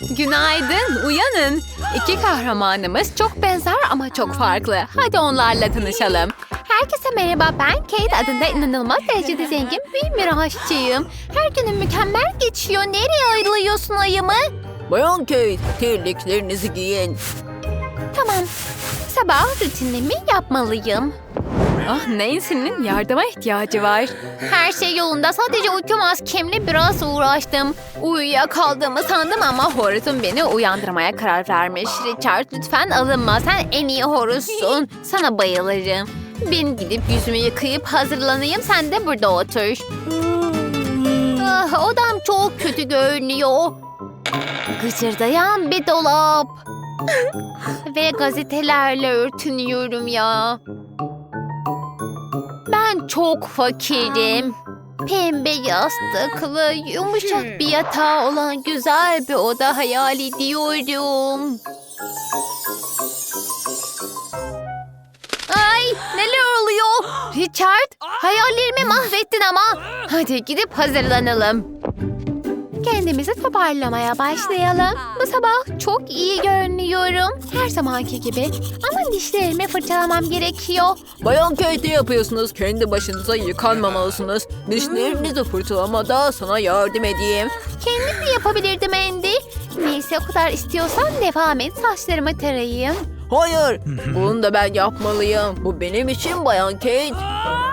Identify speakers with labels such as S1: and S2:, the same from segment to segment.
S1: Günaydın, uyanın. İki kahramanımız çok benzer ama çok farklı. Hadi onlarla tanışalım. Herkese merhaba, ben Kate adında inanılmaz derecede zengin bir miraççıyım. Her günüm mükemmel geçiyor. Nereye ayrılıyorsun ayımı?
S2: Bayan Kate, terliklerinizi giyin.
S1: Tamam, sabah rutinimi yapmalıyım. Ah Nancy'nin yardıma ihtiyacı var. Her şey yolunda. Sadece uykum az kemle biraz uğraştım. Uyuyakaldığımı sandım ama Horus'un beni uyandırmaya karar vermiş. Richard lütfen alınma. Sen en iyi Horus'sun. Sana bayılırım. Ben gidip yüzümü yıkayıp hazırlanayım. Sen de burada otur. Ah, odam çok kötü görünüyor. Gıcırdayan bir dolap. Ve gazetelerle örtünüyorum ya. Ben çok fakirim. Pembe yastıklı, yumuşak bir yatağı olan güzel bir oda hayal ediyorum. Ay neler oluyor? Richard hayallerimi mahvettin ama. Hadi gidip hazırlanalım. Kendimizi toparlamaya başlayalım. Bu sabah çok iyi görünüyorum. Her zamanki gibi. Ama dişlerimi fırçalamam gerekiyor.
S2: Bayan Kate ne yapıyorsunuz? Kendi başınıza yıkanmamalısınız. Dişlerinizi fırçalamada sana yardım edeyim.
S1: Kendim de yapabilirdim Andy. Neyse o kadar istiyorsan devam et. Saçlarımı tarayayım.
S2: Hayır, bunu da ben yapmalıyım. Bu benim için Bayan Kate.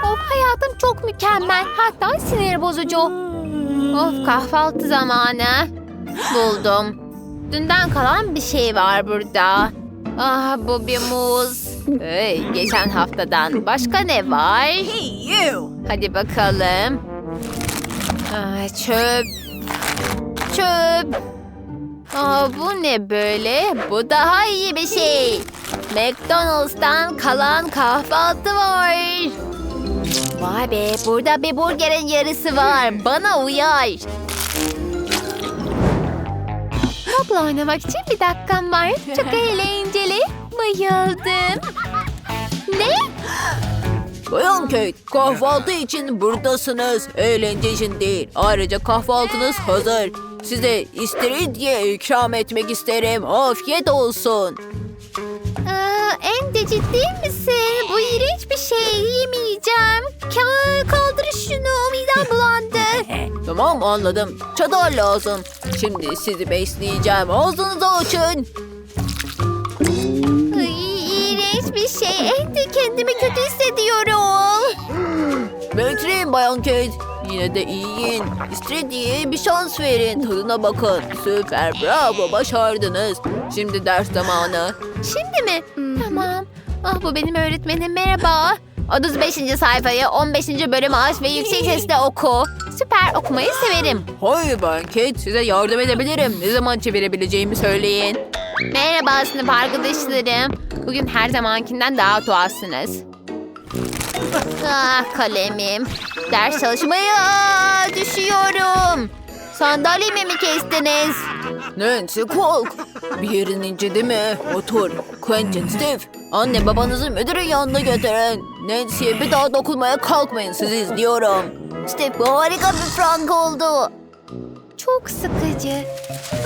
S1: Of hayatım çok mükemmel. Hatta sinir bozucu. Of kahvaltı zamanı. Buldum. Dünden kalan bir şey var burada. Ah bu bir muz. Hey, geçen haftadan. Başka ne var? Hadi bakalım. Ah, çöp. Çöp. Aa, bu ne böyle? Bu daha iyi bir şey. McDonald's'tan kalan kahvaltı var. Vay be burada bir burgerin yarısı var. Bana uyar. Topla oynamak için bir dakikam var. Çok eğlenceli. Bayıldım. Ne?
S2: Bayan Kate, kahvaltı için buradasınız. Eğlence için değil. Ayrıca kahvaltınız hazır. Size istiridye ikram etmek isterim. Afiyet olsun.
S1: Aa, en de ciddi misin? Bu iğrenç bir şey. Yemeyeceğim. Ka- kaldır şunu. Midem bulandı.
S2: Tamam anladım. Çadar lazım. Şimdi sizi besleyeceğim. Ağzınızı açın.
S1: İğrenç bir şey. En de kendimi kötü hissediyorum.
S2: Bekleyin Bayan Kate. Yine de yiyin. İstiridye'ye bir şans verin. Tadına bakın. Süper bravo başardınız. Şimdi ders zamanı.
S1: Şimdi mi? Tamam. Ah bu benim öğretmenim merhaba. 35. sayfayı 15. bölümü aç ve yüksek sesle oku. Süper okumayı severim.
S2: Hayır Bayan Kate size yardım edebilirim. Ne zaman çevirebileceğimi söyleyin.
S1: Merhaba sınıf arkadaşlarım. Bugün her zamankinden daha tuhafsınız. Ah kalemim. Ders çalışmaya düşüyorum. Sandalyemi mi kestiniz?
S2: Nancy kalk. Bir yerin incidi mi? Otur. Quentin, Steve. Anne babanızı müdürün yanına götürün. Nancy'ye bir daha dokunmaya kalkmayın. Sizi izliyorum.
S1: Steve bu harika bir frank oldu. Çok sıkıcı.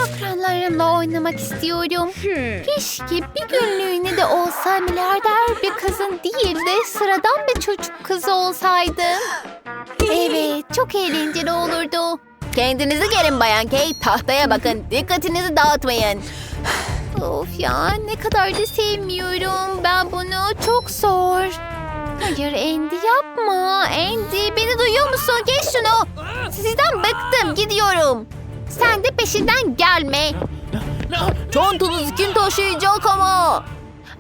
S1: Akranlarımla oynamak istiyorum. Keşke bir günlüğüne de olsa milyarder bir kızın değil de sıradan bir çocuk kızı olsaydım. Evet, çok eğlenceli olurdu. Kendinizi gelin Bayan Kate, tahtaya bakın. Dikkatinizi dağıtmayın. Of ya, ne kadar da sevmiyorum ben bunu. Çok zor. Hayır Andy yapma. Andy beni duyuyor musun? Geç şunu. Sizden bıktım gidiyorum. Sen de peşinden gelme.
S2: Çantanızı kim taşıyacak ama?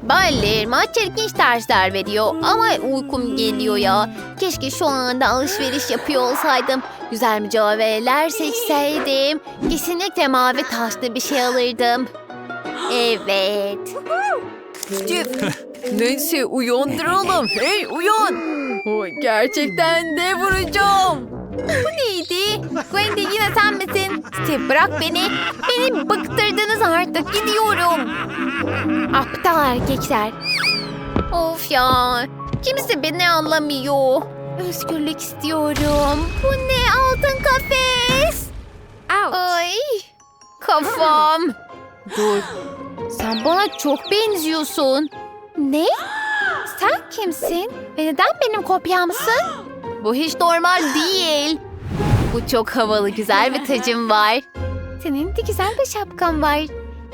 S1: Ballerima çirkinç dersler veriyor ama uykum geliyor ya. Keşke şu anda alışveriş yapıyor olsaydım. Güzel mücevherler seçseydim. Kesinlikle mavi taşlı bir şey alırdım. Evet.
S2: Nancy uyandıralım. Hey uyan. Oy, gerçekten de vuracağım.
S1: Bu neydi? Wendy yine sen misin? Steve bırak beni. Beni bıktırdınız artık. Gidiyorum. Aptal erkekler. Of ya. Kimse beni anlamıyor. Özgürlük istiyorum. Bu ne altın kafes? Ay. Kafam. Dur. Sen bana çok benziyorsun. Ne? Sen kimsin? Ve neden benim kopyamsın? Bu hiç normal değil. Bu çok havalı güzel bir tacım var. Senin de güzel bir şapkan var.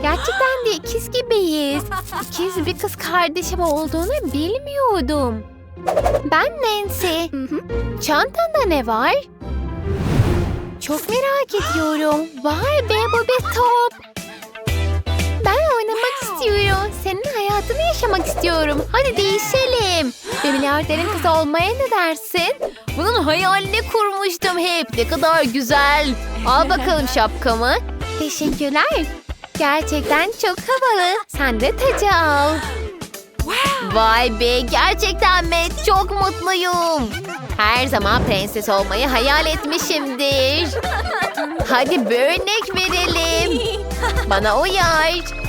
S1: Gerçekten de ikiz gibiyiz. İkiz bir kız kardeşim olduğunu bilmiyordum. Ben Nancy. Çantanda ne var? Çok merak ediyorum. Vay be bu bir top. Oynamak istiyorum. Senin hayatını yaşamak istiyorum. Hadi değişelim. Ve milyarderin kızı olmaya ne dersin? Bunun hayalini kurmuştum hep. Ne kadar güzel. Al bakalım şapkamı. Teşekkürler. Gerçekten çok havalı. Sen de tacı al. Vay be gerçekten mi? Çok mutluyum. Her zaman prenses olmayı hayal etmişimdir. Hadi bir örnek verelim. Bana uyar.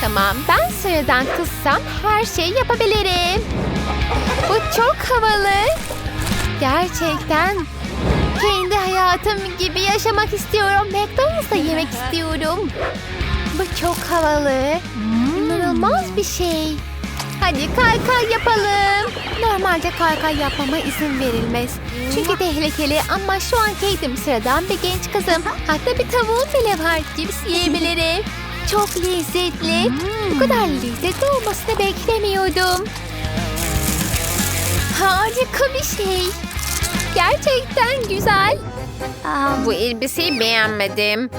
S1: Tamam ben sıradan kızsam her şeyi yapabilirim. Bu çok havalı. Gerçekten kendi hayatım gibi yaşamak istiyorum. McDonald's'ta yemek istiyorum. Bu çok havalı. İnanılmaz bir şey. Hadi kaykay yapalım. Normalde kaykay yapmama izin verilmez. Çünkü tehlikeli ama şu an Kate'im sıradan bir genç kızım. Hatta bir tavuğum bile var. Cips yiyebilirim. Çok lezzetli. Bu kadar lezzetli olmasını beklemiyordum. Harika bir şey. Gerçekten güzel. Aa, bu elbiseyi beğenmedim.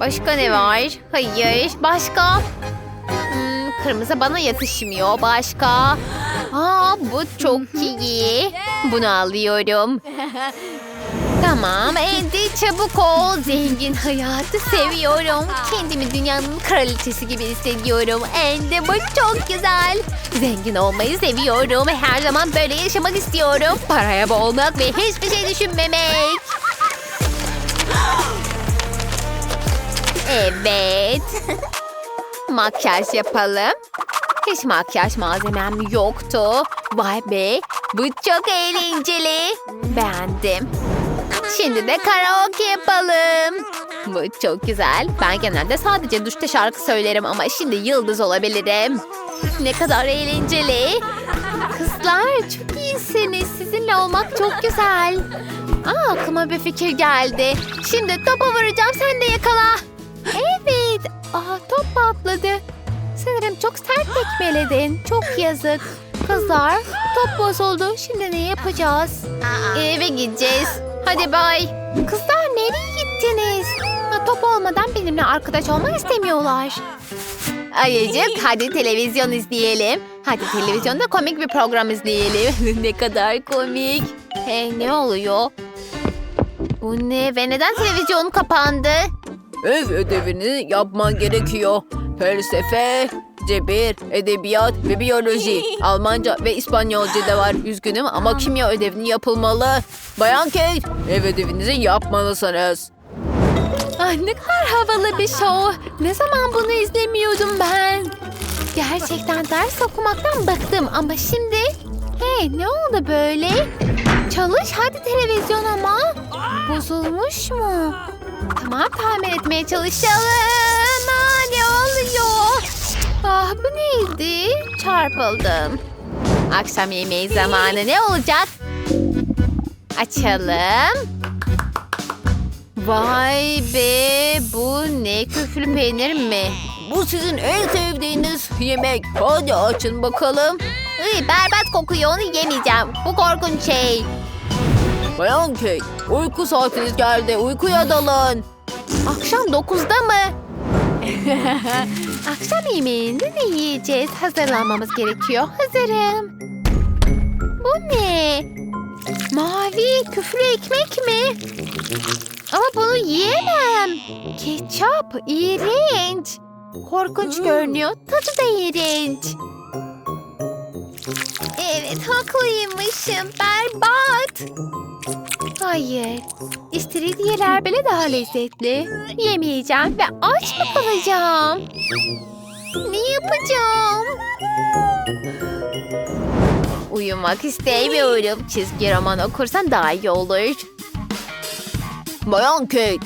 S1: Başka ne var? Hayır. Başka? Hmm, kırmızı bana yakışmıyor. Başka? Aa, bu çok iyi. Bunu alıyorum. Tamam, Andy çabuk ol. Zengin hayatı seviyorum. Kendimi dünyanın kraliçesi gibi hissediyorum. Andy bu çok güzel. Zengin olmayı seviyorum. Her zaman böyle yaşamak istiyorum. Paraya boğulmak ve hiçbir şey düşünmemek. Evet. Makyaj yapalım. Hiç makyaj malzemem yoktu. Vay be. Bu çok eğlenceli. Beğendim. Şimdi de karaoke yapalım. Bu çok güzel. Ben genelde sadece duşta şarkı söylerim ama şimdi yıldız olabilirim. Ne kadar eğlenceli. Kızlar çok iyisiniz. Sizinle olmak çok güzel. Aa, aklıma bir fikir geldi. Şimdi topa vuracağım sen de yakala. Evet. Aa, top patladı. Sanırım çok sert tekmeledin. Çok yazık. Kızlar top bozuldu. Şimdi ne yapacağız? Eve gideceğiz. Hadi bay. Kızlar nereye gittiniz? Ha, top olmadan benimle arkadaş olmak istemiyorlar. Ayıcık hadi televizyon izleyelim. Hadi televizyonda komik bir program izleyelim. ne kadar komik. Hey ne oluyor? Bu ne ve neden televizyon kapandı?
S2: Ev ödevini yapman gerekiyor. Felsefe, cebir, edebiyat ve biyoloji. Almanca ve İspanyolca da var. Üzgünüm ama kimya ödevini yapılmalı. Bayan Kate, ev ödevinizi yapmalısınız.
S1: Ay ne kadar havalı bir show. Ne zaman bunu izlemiyordum ben. Gerçekten ders okumaktan bıktım ama şimdi... Hey ne oldu böyle? Çalış hadi televizyon ama. Bozulmuş mu? Tamam tamir etmeye çalışalım. Aa, ne oluyor? Ah bu neydi? Çarpıldım. Akşam yemeği zamanı ne olacak? Açalım. Vay be bu ne küflü peynir mi?
S2: Bu sizin en sevdiğiniz yemek. Hadi açın bakalım.
S1: Iy, berbat kokuyor onu yemeyeceğim. Bu korkunç şey.
S2: Bayan Kate, uyku saatiniz geldi. Uykuya dalın.
S1: Akşam 9'da mı? Akşam yemeğinde ne yiyeceğiz? Hazırlanmamız gerekiyor. Hazırım. Bu ne? Mavi küflü ekmek mi? Ama bunu yiyemem. Ketçap iğrenç. Korkunç görünüyor. Tadı da iğrenç. Evet haklıymışım. Berbat. Hayır. İstiridyeler bile daha lezzetli. Yemeyeceğim ve aç mı kalacağım? Ne yapacağım? Uyumak istemiyorum. Çizgi roman okursan daha iyi olur.
S2: Bayan Kate,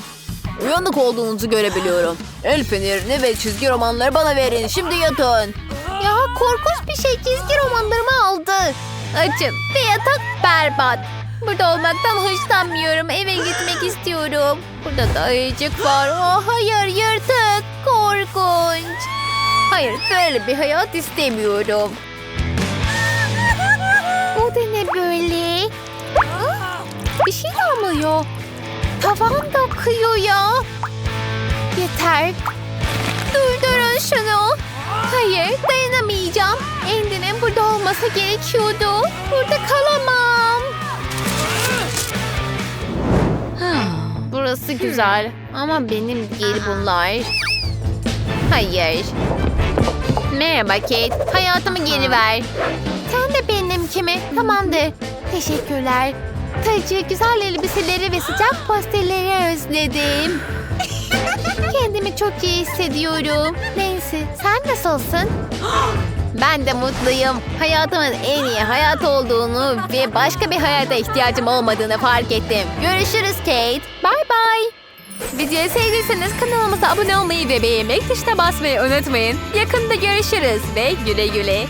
S2: Uyanık olduğunuzu görebiliyorum. El fenerini ve çizgi romanları bana verin. Şimdi yatın.
S1: Ya korkunç bir şey çizgi romanlarımı aldı. Açım ve yatak berbat. Burada olmaktan hoşlanmıyorum. Eve gitmek istiyorum. Burada da ayıcık var. Oh, hayır yırtık. Korkunç. Hayır böyle bir hayat istemiyorum. Bu da ne böyle? Bir şey damlıyor. Tavan da akıyor ya. Yeter. Durdurun şunu. Hayır dayanamayacağım. Andy'nin burada olması gerekiyordu. Burada kalamam. Burası güzel ama benim değil bunlar. Hayır. Merhaba Kate. Hayatımı geri ver. Sen de benim kimi? Tamamdır. Teşekkürler. Tacı, güzel elbiseleri ve sıcak pastelleri özledim. Çok iyi hissediyorum. Neyse, sen nasılsın? Ben de mutluyum. Hayatımın en iyi hayat olduğunu ve başka bir hayata ihtiyacım olmadığını fark ettim. Görüşürüz Kate. Bye bye. Videoyu sevdiyseniz kanalımıza abone olmayı ve beğenmek tuşuna basmayı unutmayın. Yakında görüşürüz ve güle güle.